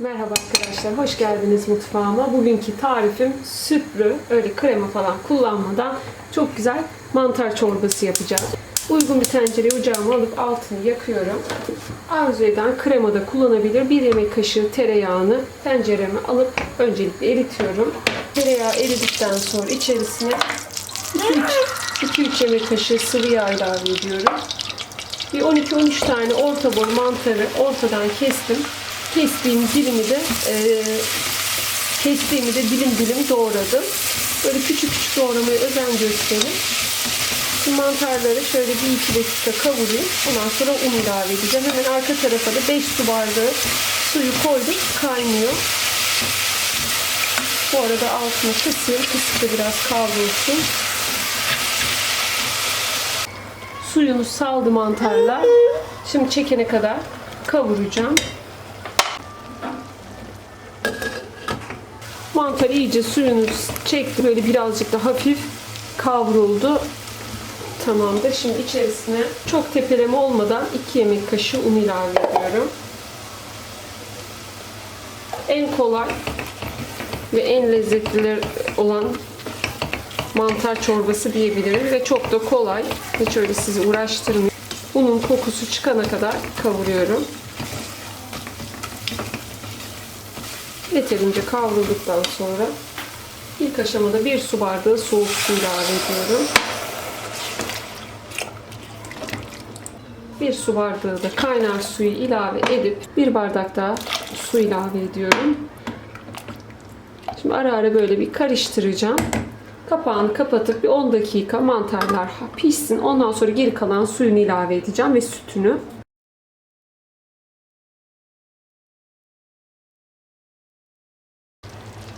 Merhaba arkadaşlar, hoş geldiniz mutfağıma. Bugünkü tarifim sütlü, öyle krema falan kullanmadan çok güzel mantar çorbası yapacağız. Uygun bir tencereye ocağıma alıp altını yakıyorum. Arzu eden krema da kullanabilir. Bir yemek kaşığı tereyağını tencereme alıp öncelikle eritiyorum. Tereyağı eridikten sonra içerisine 2-3 yemek kaşığı sıvı yağ ilave ediyorum. Bir 12-13 tane orta boy mantarı ortadan kestim. Kestiğim dilimi de e, kestiğimi de dilim dilim doğradım. Böyle küçük küçük doğramaya özen gösterin. Şimdi mantarları şöyle bir iki dakika kavurayım. Ondan sonra un ilave edeceğim. Hemen arka tarafa da 5 su bardağı suyu koydum. Kaynıyor. Bu arada altını kısayım. Kısık da biraz kavrulsun. Suyunu saldı mantarlar. Şimdi çekene kadar kavuracağım. Mantar iyice suyunu çekti. Böyle birazcık da hafif kavruldu. Tamamdır. Şimdi içerisine çok tepeleme olmadan 2 yemek kaşığı un ilave ediyorum. En kolay ve en lezzetli olan mantar çorbası diyebilirim ve çok da kolay. Hiç öyle sizi uğraştırmıyor. Unun kokusu çıkana kadar kavuruyorum. Yeterince kavrulduktan sonra ilk aşamada bir su bardağı soğuk su ilave ediyorum. Bir su bardağı da kaynar suyu ilave edip bir bardak daha su ilave ediyorum. Şimdi ara ara böyle bir karıştıracağım. Kapağını kapatıp bir 10 dakika mantarlar pişsin. Ondan sonra geri kalan suyunu ilave edeceğim ve sütünü.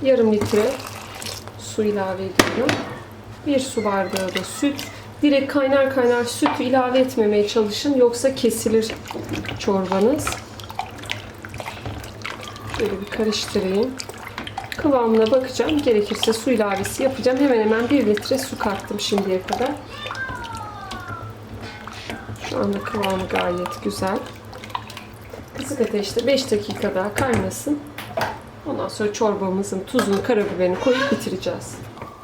Yarım litre su ilave ediyorum. Bir su bardağı da süt. Direkt kaynar kaynar sütü ilave etmemeye çalışın. Yoksa kesilir çorbanız. Şöyle bir karıştırayım. Kıvamına bakacağım. Gerekirse su ilavesi yapacağım. Hemen hemen 1 litre su kattım şimdiye kadar. Şu anda kıvamı gayet güzel. Kısık ateşte 5 dakika daha kaynasın. Ondan sonra çorbamızın tuzunu, karabiberini koyup bitireceğiz.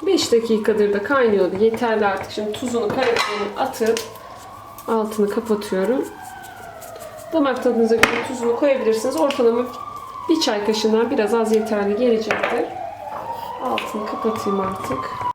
5 dakikadır da kaynıyordu. Yeterli artık. Şimdi tuzunu, karabiberini atıp altını kapatıyorum. Damak tadınıza göre tuzunu koyabilirsiniz. Ortalama bir çay kaşığından biraz az yeterli gelecektir. Altını kapatayım artık.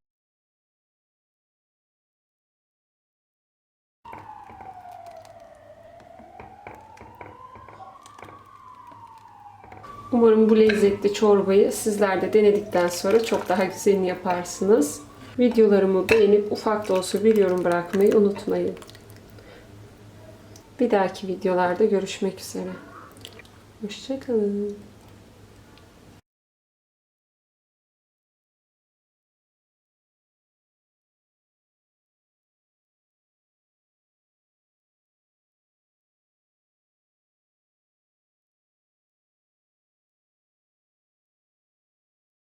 Umarım bu lezzetli çorbayı sizler de denedikten sonra çok daha güzelini yaparsınız. Videolarımı beğenip ufak da olsa bir yorum bırakmayı unutmayın. Bir dahaki videolarda görüşmek üzere. Hoşçakalın.